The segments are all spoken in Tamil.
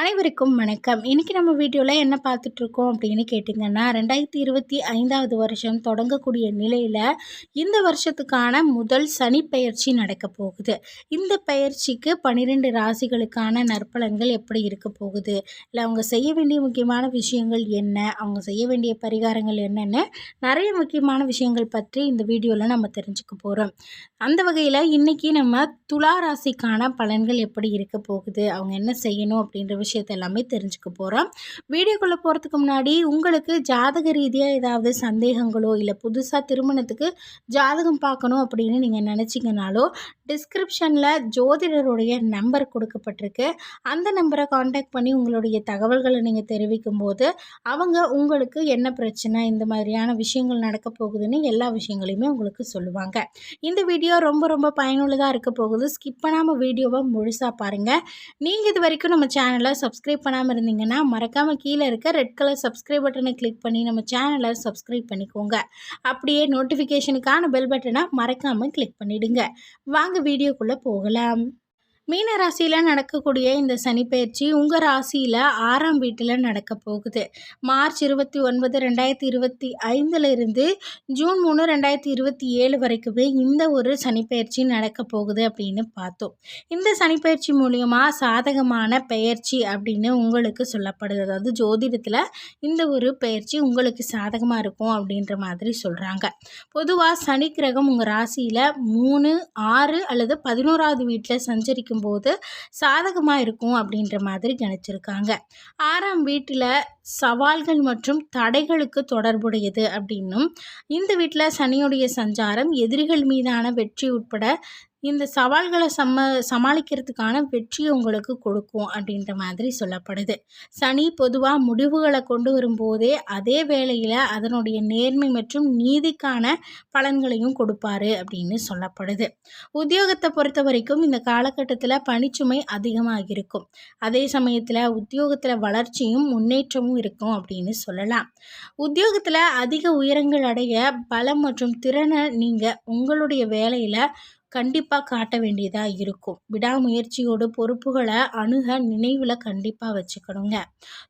அனைவருக்கும் வணக்கம். இன்றைக்கி நம்ம வீடியோவில் என்ன பார்த்துட்ருக்கோம் அப்படின்னு கேட்டிங்கன்னா ரெண்டாயிரத்தி இருபத்தி ஐந்தாவது வருஷம் தொடங்கக்கூடிய நிலையில் இந்த வருஷத்துக்கான முதல் சனி பயிற்சி நடக்க போகுது. இந்த பயிற்சிக்கு பன்னிரெண்டு ராசிகளுக்கான நற்பலன்கள் எப்படி இருக்க போகுது? இல்லை அவங்க செய்ய வேண்டிய முக்கியமான விஷயங்கள் என்ன? அவங்க செய்ய வேண்டிய பரிகாரங்கள் என்னென்னு நிறைய முக்கியமான விஷயங்கள் பற்றி இந்த வீடியோவில் நம்ம தெரிஞ்சுக்க போகிறோம் அந்த வகையில் இன்றைக்கி நம்ம துலா ராசிக்கான பலன்கள் எப்படி இருக்க போகுது? அவங்க என்ன செய்யணும் அப்படின்ற விஷயத்தை எல்லாமே தெரிஞ்சுக்க போகிறோம் வீடியோக்குள்ளே போகிறதுக்கு முன்னாடி உங்களுக்கு ஜாதக ரீதியாக ஏதாவது சந்தேகங்களோ இல்லை புதுசாக திருமணத்துக்கு ஜாதகம் பார்க்கணும் அப்படின்னு நீங்கள் நினச்சிங்கனாலோ டிஸ்கிரிப்ஷனில் ஜோதிடருடைய நம்பர் கொடுக்கப்பட்டிருக்கு. அந்த நம்பரை காண்டாக்ட் பண்ணி உங்களுடைய தகவல்களை நீங்கள் தெரிவிக்கும் போது அவங்க உங்களுக்கு என்ன பிரச்சனை இந்த மாதிரியான விஷயங்கள் நடக்க போகுதுன்னு எல்லா விஷயங்களையுமே உங்களுக்கு சொல்லுவாங்க. இந்த வீடியோ ரொம்ப ரொம்ப பயனுள்ளதாக இருக்க போகுது. ஸ்கிப் பண்ணாமல் வீடியோவை முழுசாக பாருங்கள் நீங்கள் இது வரைக்கும் நம்ம சேனலை சப்ஸ்கிரைப் பண்ணாமல் இருந்தீங்கன்னா மறக்காமல் கீழே இருக்க ரெட் கலர் சப்ஸ்கிரைப் பட்டனை கிளிக் பண்ணி நம்ம சேனலை சப்ஸ்கிரைப் பண்ணிக்கோங்க. அப்படியே நோட்டிஃபிகேஷனுக்கான பெல் பட்டனை மறக்காமல் கிளிக் பண்ணிவிடுங்க வாங்க வீடியோக்குள்ளே போகலாம். மீன ராசியில் நடக்கக்கூடிய இந்த சனிப்பயிற்சி உங்கள் ராசியில் ஆறாம் வீட்டில் நடக்க போகுது. மார்ச் இருபத்தி ஒன்பது ரெண்டாயிரத்தி இருபத்தி ஐந்துலேருந்து ஜூன் மூணு ரெண்டாயிரத்தி இருபத்தி ஏழு வரைக்குமே இந்த ஒரு சனிப்பயிற்சி நடக்க போகுது அப்படின்னு பார்த்தோம். இந்த சனிப்பயிற்சி மூலியமாக சாதகமான பெயர்ச்சி அப்படின்னு உங்களுக்கு சொல்லப்படுது. அதாவது ஜோதிடத்தில் இந்த ஒரு பயிற்சி உங்களுக்கு சாதகமாக இருக்கும் அப்படின்ற மாதிரி சொல்கிறாங்க பொதுவாக சனி கிரகம் உங்கள் ராசியில் மூணு ஆறு அல்லது பதினோராவது வீட்டில் சஞ்சரிக்கும் போது சாதகமாக இருக்கும் அப்படின்ற மாதிரி கணிச்சிருக்காங்க ஆறாம் வீட்டில் சவால்கள் மற்றும் தடைகளுக்கு தொடர்புடையது அப்படின்னும் இந்த வீட்டில் சனியுடைய சஞ்சாரம் எதிரிகள் மீதான வெற்றி உட்பட இந்த சவால்களை சம்ம சமாளிக்கிறதுக்கான வெற்றியை உங்களுக்கு கொடுக்கும் அப்படின்ற மாதிரி சொல்லப்படுது. சனி பொதுவாக முடிவுகளை கொண்டு வரும்போதே அதே வேளையில் அதனுடைய நேர்மை மற்றும் நீதிக்கான பலன்களையும் கொடுப்பாரு அப்படின்னு சொல்லப்படுது. உத்தியோகத்தை பொறுத்த வரைக்கும் இந்த காலகட்டத்தில் பணிச்சுமை அதிகமாக இருக்கும் அதே சமயத்தில் உத்தியோகத்தில் வளர்ச்சியும் முன்னேற்றமும் இருக்கும் அப்படின்னு சொல்லலாம். உத்தியோகத்தில் அதிக உயரங்கள் அடைய பலம் மற்றும் திறனை நீங்கள் உங்களுடைய வேலையில் கண்டிப்பாக காட்ட வேண்டியதாக இருக்கும். விடாமுயற்சியோடு பொறுப்புகளை அணுக நினைவில் கண்டிப்பாக வச்சுக்கணுங்க.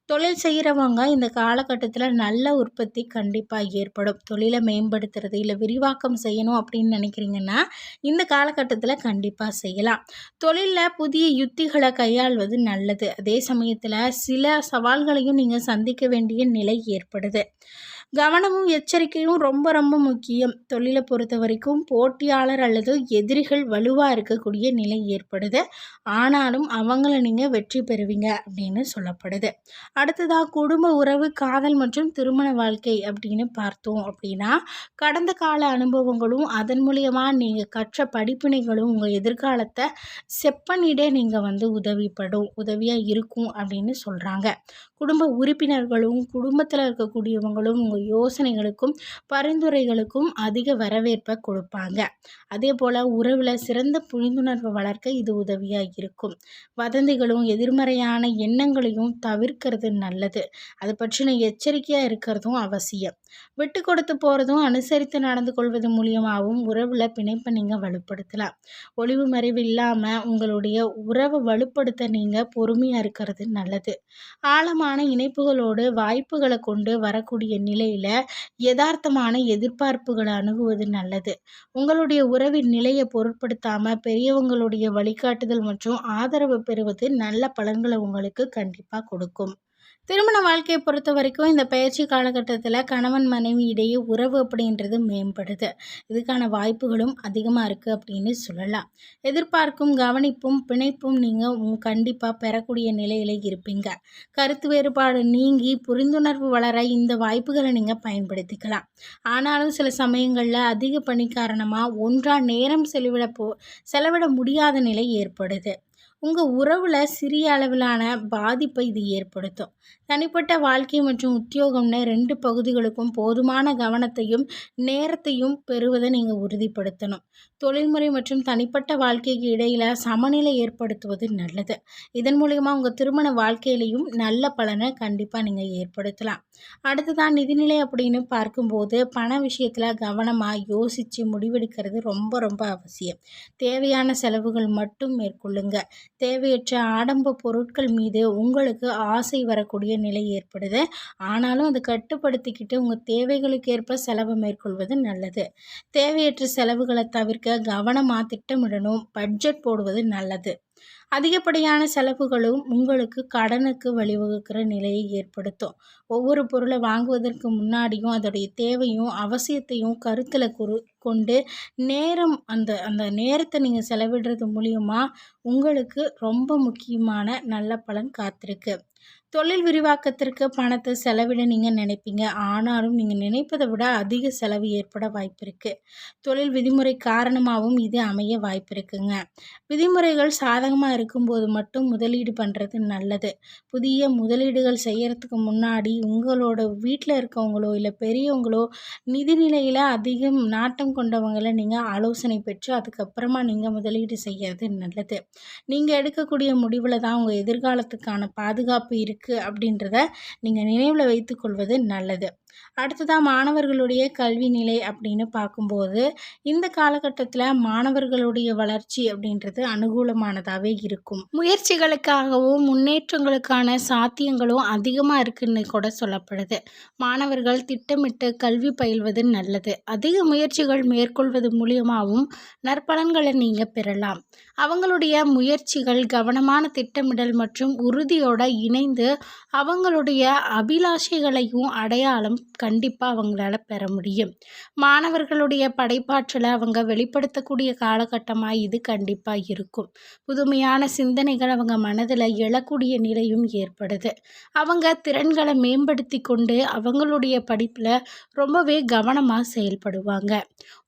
தொழில் செய்கிறவங்க இந்த காலகட்டத்தில் நல்ல உற்பத்தி கண்டிப்பாக ஏற்படும். தொழிலை மேம்படுத்துறது இல்லை விரிவாக்கம் செய்யணும் அப்படின்னு நினைக்கிறீங்கன்னா இந்த காலகட்டத்தில் கண்டிப்பாக செய்யலாம். தொழிலில் புதிய யுத்திகளை கையாள்வது நல்லது. அதே சமயத்தில் சில சவால்களையும் நீங்கள் சந்திக்க வேண்டிய நிலை ஏற்படுது. கவனமும் எச்சரிக்கையும் ரொம்ப ரொம்ப முக்கியம். தொழிலை பொறுத்த வரைக்கும் போட்டியாளர் அல்லது எதிரிகள் வலுவாக இருக்கக்கூடிய நிலை ஏற்படுது. ஆனாலும் அவங்கள நீங்கள் வெற்றி பெறுவீங்க அப்படின்னு சொல்லப்படுது. அடுத்ததாக குடும்ப உறவு காதல் மற்றும் திருமண வாழ்க்கை அப்படின்னு பார்த்தோம் அப்படின்னா கடந்த கால அனுபவங்களும் அதன் மூலியமாக நீங்கள் கற்ற படிப்பினைகளும் உங்கள் எதிர்காலத்தை செப்பனிட நீங்கள் வந்து உதவிப்படும் உதவியாக இருக்கும் அப்படின்னு சொல்கிறாங்க குடும்ப உறுப்பினர்களும் குடும்பத்தில் இருக்கக்கூடியவங்களும் உங்கள் யோசனைகளுக்கும் பரிந்துரைகளுக்கும் அதிக வரவேற்பை கொடுப்பாங்க. அதே போல் உறவில் சிறந்த புரிந்துணர்வை வளர்க்க இது உதவியாக இருக்கும். வதந்திகளும் எதிர்மறையான எண்ணங்களையும் தவிர்க்கிறது நல்லது. அது பற்றின எச்சரிக்கையாக இருக்கிறதும் அவசியம். விட்டு கொடுத்து போகிறதும் அனுசரித்து நடந்து கொள்வது மூலியமாகவும் உறவில் பிணைப்பை நீங்கள் வலுப்படுத்தலாம். ஒளிவு மறைவு இல்லாமல் உங்களுடைய உறவை வலுப்படுத்த நீங்கள் பொறுமையாக இருக்கிறது நல்லது. ஆழமான இணைப்புகளோடு வாய்ப்புகளை கொண்டு வரக்கூடிய நிலையில் யதார்த்தமான எதிர்பார்ப்புகளை அணுகுவது நல்லது. உங்களுடைய உறவின் நிலையை பொருட்படுத்தாமல் பெரியவங்களுடைய வழிகாட்டுதல் மற்றும் ஆதரவு பெறுவது நல்ல பலன்களை உங்களுக்கு கண்டிப்பாக கொடுக்கும். திருமண வாழ்க்கையை பொறுத்த வரைக்கும் இந்த பயிற்சி காலகட்டத்தில் கணவன் மனைவி இடையே உறவு அப்படின்றது மேம்படுது. இதுக்கான வாய்ப்புகளும் அதிகமாக இருக்குது அப்படின்னு சொல்லலாம். எதிர்பார்க்கும் கவனிப்பும் பிணைப்பும் நீங்கள் கண்டிப்பாக பெறக்கூடிய நிலையில் இருப்பீங்க. கருத்து வேறுபாடு நீங்கி புரிந்துணர்வு வளர இந்த வாய்ப்புகளை நீங்கள் பயன்படுத்திக்கலாம். ஆனாலும் சில சமயங்களில் அதிக பணி காரணமாக ஒன்றாக நேரம் செலவிட போ செலவிட முடியாத நிலை ஏற்படுது. உங்கள் உறவில் சிறிய அளவிலான பாதிப்பை இது ஏற்படுத்தும். தனிப்பட்ட வாழ்க்கை மற்றும் உத்தியோகம்னு ரெண்டு பகுதிகளுக்கும் போதுமான கவனத்தையும் நேரத்தையும் பெறுவதை நீங்கள் உறுதிப்படுத்தணும். தொழில்முறை மற்றும் தனிப்பட்ட வாழ்க்கைக்கு இடையில் சமநிலை ஏற்படுத்துவது நல்லது. இதன் மூலயமா உங்கள் திருமண வாழ்க்கையிலையும் நல்ல பலனை கண்டிப்பாக நீங்கள் ஏற்படுத்தலாம். அடுத்ததான் நிதிநிலை அப்படின்னு பார்க்கும்போது பண விஷயத்தில் கவனமாக யோசித்து முடிவெடுக்கிறது ரொம்ப ரொம்ப அவசியம். தேவையான செலவுகள் மட்டும் மேற்கொள்ளுங்க. தேவையற்ற ஆடம்ப பொருட்கள் மீது உங்களுக்கு ஆசை வரக்கூடிய நிலை ஏற்படுது. ஆனாலும் அதை கட்டுப்படுத்திக்கிட்டு உங்கள் தேவைகளுக்கு ஏற்ப செலவு மேற்கொள்வது நல்லது. தேவையற்ற செலவுகளை தவிர்க்க கவனமாக திட்டமிடணும். பட்ஜெட் போடுவது நல்லது. அதிகப்படியான செலவுகளும் உங்களுக்கு கடனுக்கு வழிவகுக்கிற நிலையை ஏற்படுத்தும். ஒவ்வொரு பொருளை வாங்குவதற்கு முன்னாடியும் அதோடைய தேவையும் அவசியத்தையும் கருத்தில் குறு கொண்டு நேரம் அந்த அந்த நேரத்தை நீங்கள் செலவிடுறது மூலியமாக உங்களுக்கு ரொம்ப முக்கியமான நல்ல பலன் காத்திருக்கு. தொழில் விரிவாக்கத்திற்கு பணத்தை செலவிட நீங்கள் நினைப்பீங்க. ஆனாலும் நீங்கள் நினைப்பதை விட அதிக செலவு ஏற்பட வாய்ப்பு இருக்குது தொழில் விதிமுறை காரணமாகவும் இது அமைய வாய்ப்பு இருக்குங்க. விதிமுறைகள் சாதகமாக இருக்கும்போது மட்டும் முதலீடு பண்ணுறது நல்லது. புதிய முதலீடுகள் செய்கிறதுக்கு முன்னாடி உங்களோட வீட்டில் இருக்கவங்களோ இல்லை பெரியவங்களோ நிதிநிலையில் அதிகம் நாட்டம் கொண்டவங்களை நீங்கள் ஆலோசனை பெற்று அதுக்கப்புறமா நீங்கள் முதலீடு செய்கிறது நல்லது. நீங்கள் எடுக்கக்கூடிய முடிவில் தான் உங்கள் எதிர்காலத்துக்கான பாதுகாப்பு இருக்குது இருக்குது அப்படின்றத நீங்கள் நினைவில் வைத்துக்கொள்வது நல்லது. அடுத்ததாக மாணவர்களுடைய கல்வி நிலை அப்படின்னு பார்க்கும்போது இந்த காலகட்டத்தில் மாணவர்களுடைய வளர்ச்சி அப்படின்றது அனுகூலமானதாகவே இருக்கும். முயற்சிகளுக்காகவும் முன்னேற்றங்களுக்கான சாத்தியங்களும் அதிகமாக இருக்குன்னு கூட சொல்லப்படுது. மாணவர்கள் திட்டமிட்டு கல்வி பயில்வது நல்லது. அதிக முயற்சிகள் மேற்கொள்வது மூலியமாகவும் நற்பலன்களை நீங்கள் பெறலாம். அவங்களுடைய முயற்சிகள் கவனமான திட்டமிடல் மற்றும் உறுதியோடு இணைந்து அவங்களுடைய அபிலாஷைகளையும் அடையாளம் கண்டிப்பாக அவங்களால பெற முடியும். மாணவர்களுடைய படைப்பாற்றலை அவங்க வெளிப்படுத்தக்கூடிய காலகட்டமாக இது கண்டிப்பாக இருக்கும். புதுமையான சிந்தனைகள் அவங்க மனதில் எழக்கூடிய நிலையும் ஏற்படுது. அவங்க திறன்களை மேம்படுத்தி கொண்டு அவங்களுடைய படிப்பில் ரொம்பவே கவனமாக செயல்படுவாங்க.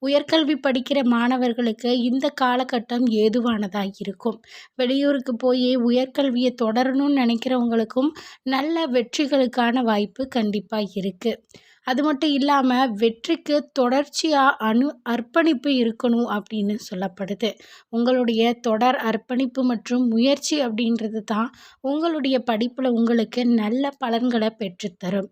உயர்கல்வி படிக்கிற மாணவர்களுக்கு இந்த காலகட்டம் ஏதுவானதாக இருக்கும். வெளியூருக்கு போய் உயர்கல்வியை தொடரணும்னு நினைக்கிறவங்களுக்கும் நல்ல வெற்றிகளுக்கான வாய்ப்பு கண்டிப்பாக இருக்குது அது மட்டும் இல்லாமல் வெற்றிக்கு தொடர்ச்சியாக அணு அர்ப்பணிப்பு இருக்கணும் அப்படின்னு சொல்லப்படுது. உங்களுடைய தொடர் அர்ப்பணிப்பு மற்றும் முயற்சி அப்படின்றது தான் உங்களுடைய படிப்பில் உங்களுக்கு நல்ல பலன்களை பெற்றுத்தரும்.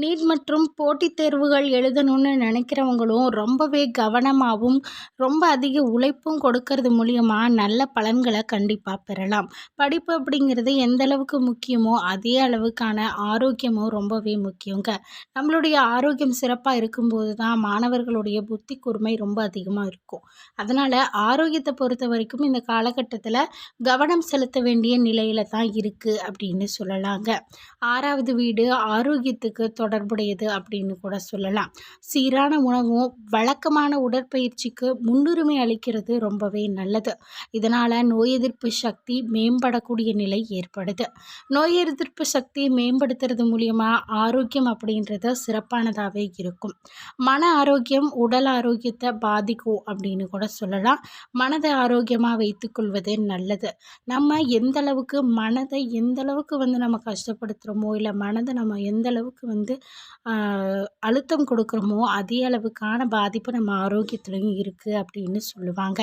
நீட் மற்றும் போட்டித் தேர்வுகள் எழுதணும்னு நினைக்கிறவங்களும் ரொம்பவே கவனமாகவும் ரொம்ப அதிக உழைப்பும் கொடுக்கறது மூலியமாக நல்ல பலன்களை கண்டிப்பாக பெறலாம். படிப்பு அப்படிங்கிறது எந்த அளவுக்கு முக்கியமோ அதே அளவுக்கான ஆரோக்கியமும் ரொம்பவே முக்கியங்க. நம்மளுடைய ஆரோக்கியம் சிறப்பாக இருக்கும்போது தான் மாணவர்களுடைய புத்தி கூர்மை ரொம்ப அதிகமாக இருக்கும். அதனால் ஆரோக்கியத்தை பொறுத்த வரைக்கும் இந்த காலகட்டத்தில் கவனம் செலுத்த வேண்டிய நிலையில் தான் இருக்குது அப்படின்னு சொல்லலாங்க. ஆறாவது வீடு ஆரோக்கியத்துக்கு தொடர்புடையது அப்படின்னு கூட சொல்லலாம். சீரான உணவும் வழக்கமான உடற்பயிற்சிக்கு முன்னுரிமை அளிக்கிறது ரொம்பவே நல்லது. இதனால் நோய் எதிர்ப்பு சக்தி மேம்படக்கூடிய நிலை ஏற்படுது. நோய் எதிர்ப்பு சக்தியை மேம்படுத்துறது மூலியமாக ஆரோக்கியம் அப்படின்றது சிறப்பானதாகவே இருக்கும். மன ஆரோக்கியம் உடல் ஆரோக்கியத்தை பாதிக்கும் அப்படின்னு கூட சொல்லலாம். மனதை ஆரோக்கியமாக வைத்துக்கொள்வது நல்லது. நம்ம எந்த அளவுக்கு மனதை எந்த அளவுக்கு வந்து நம்ம கஷ்டப்படுத்துகிறோமோ இல்லை மனதை நம்ம எந்த அளவுக்கு வந்து அழுத்தம் கொடுக்குறோமோ அதே அளவுக்கான பாதிப்பு நம்ம ஆரோக்கியத்துலேயும் இருக்குது அப்படின்னு சொல்லுவாங்க.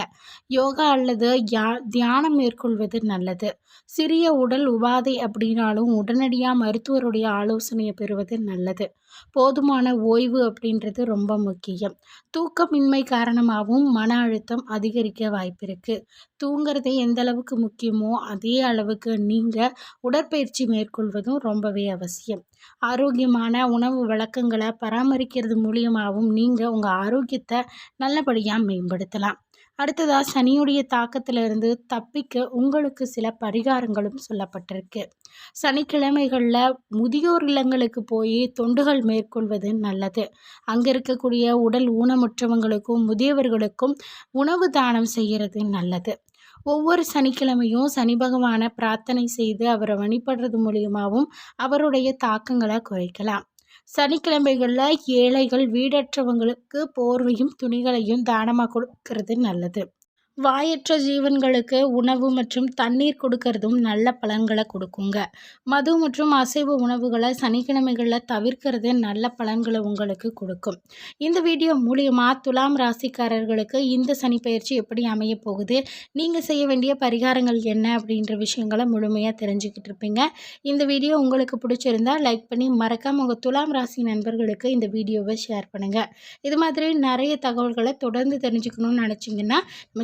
யோகா அல்லது யா தியானம் மேற்கொள்வது நல்லது. சிறிய உடல் உபாதை அப்படின்னாலும் உடனடியாக மருத்துவருடைய ஆலோசனையை பெறுவது நல்லது. போதுமான ஓய்வு அப்படின்றது ரொம்ப முக்கியம். தூக்கமின்மை காரணமாகவும் மன அழுத்தம் அதிகரிக்க வாய்ப்பு இருக்குது தூங்குறது எந்த அளவுக்கு முக்கியமோ அதே அளவுக்கு நீங்கள் உடற்பயிற்சி மேற்கொள்வதும் ரொம்பவே அவசியம். ஆரோக்கியமான உணவு வழக்கங்களை பராமரிக்கிறது மூலியமாகவும் நீங்கள் உங்கள் ஆரோக்கியத்தை நல்லபடியாக மேம்படுத்தலாம். அடுத்ததாக சனியுடைய தாக்கத்திலிருந்து தப்பிக்க உங்களுக்கு சில பரிகாரங்களும் சொல்லப்பட்டிருக்கு. சனிக்கிழமைகளில் முதியோர் இல்லங்களுக்கு போய் தொண்டுகள் மேற்கொள்வது நல்லது. அங்கே இருக்கக்கூடிய உடல் ஊனமுற்றவங்களுக்கும் முதியவர்களுக்கும் உணவு தானம் செய்கிறது நல்லது. ஒவ்வொரு சனிக்கிழமையும் சனி பகவானை பிரார்த்தனை செய்து அவரை வழிபடுறது மூலியமாகவும் அவருடைய தாக்கங்களை குறைக்கலாம். சனிக்கிழமைகளில் ஏழைகள் வீடற்றவங்களுக்கு போர்வையும் துணிகளையும் தானமாக கொடுக்கறது நல்லது. வாயற்ற ஜீவன்களுக்கு உணவு மற்றும் தண்ணீர் கொடுக்கறதும் நல்ல பலன்களை கொடுக்குங்க. மது மற்றும் அசைவ உணவுகளை சனிக்கிழமைகளில் தவிர்க்கிறது நல்ல பலன்களை உங்களுக்கு கொடுக்கும். இந்த வீடியோ மூலியமாக துலாம் ராசிக்காரர்களுக்கு இந்த சனி பயிற்சி எப்படி அமைய போகுது? நீங்கள் செய்ய வேண்டிய பரிகாரங்கள் என்ன? அப்படின்ற விஷயங்களை முழுமையாக தெரிஞ்சுக்கிட்டு இருப்பீங்க. இந்த வீடியோ உங்களுக்கு பிடிச்சிருந்தா லைக் பண்ணி மறக்காமல் உங்கள் துலாம் ராசி நண்பர்களுக்கு இந்த வீடியோவை ஷேர் பண்ணுங்கள் இது மாதிரி நிறைய தகவல்களை தொடர்ந்து தெரிஞ்சுக்கணும்னு நினச்சிங்கன்னா நம்ம